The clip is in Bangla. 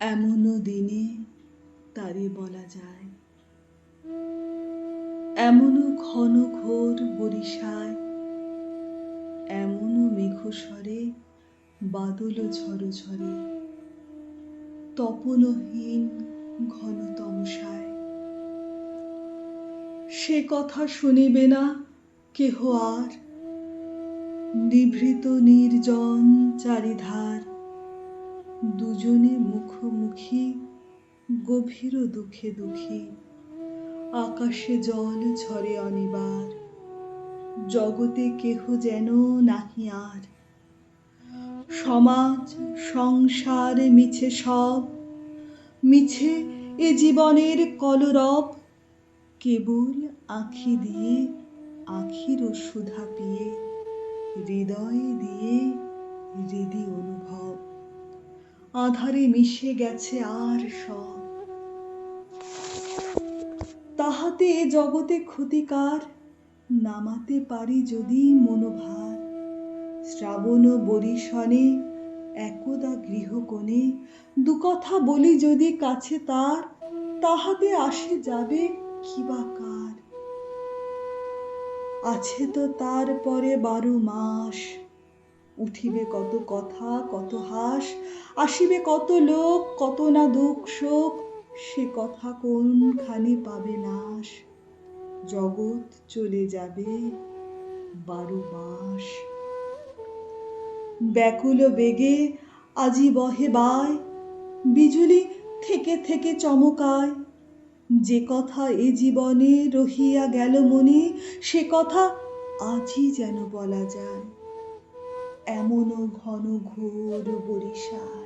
এমনও দিনে তারে বলা যায়। এমনও ঘন ঘোর বরিশায় এমনও মেঘস্বরে বাদল ঝড় ঝরে তপনহীন ঘন তমসায় সে কথা শুনিবে না কেহ আর, নিভৃত নির্জন চারিধার। দুজনে মুখোমুখি, গভীর দুঃখে দুঃখী। আকাশে জল ঝরে অনিবার, জগতে কেহ যেন নাহি আর। সমাজ, সংসার মিছে সব, মিছে এ জীবনের কলরব, কেবল আঁখি দিয়ে, আখির সুধা পিয়ে, হৃদয় দিয়ে হৃদি অনুভব আধারে মিশে গেছে আর সব। তাহাতে এ জগতে ক্ষতিকার, নামাতে পারি যদি মনোভার। শ্রাবণ বরিশনে একদা গৃহকোণে দু কথা বলি যদি কাছে তার, তাহাতে আসে যাবে কি বা কার। আছে তো তার পরে বারো মাস উঠিবে কত কথা, কত হাস, আসিবে কত লোক, কত না দুঃখ শোক, সে কথা কোনখানি পাবে নাশ? জগৎ চলে যাবে বারো মাস। ব্যাকুল বেগে আজি বহে বায়, বিজুলি থেকে থেকে চমকায়। যে কথা এ জীবনে রহিয়া গেল মনে, সে কথা আজই যেন বলা যায়। এমনও ঘন ঘোর বরিশায়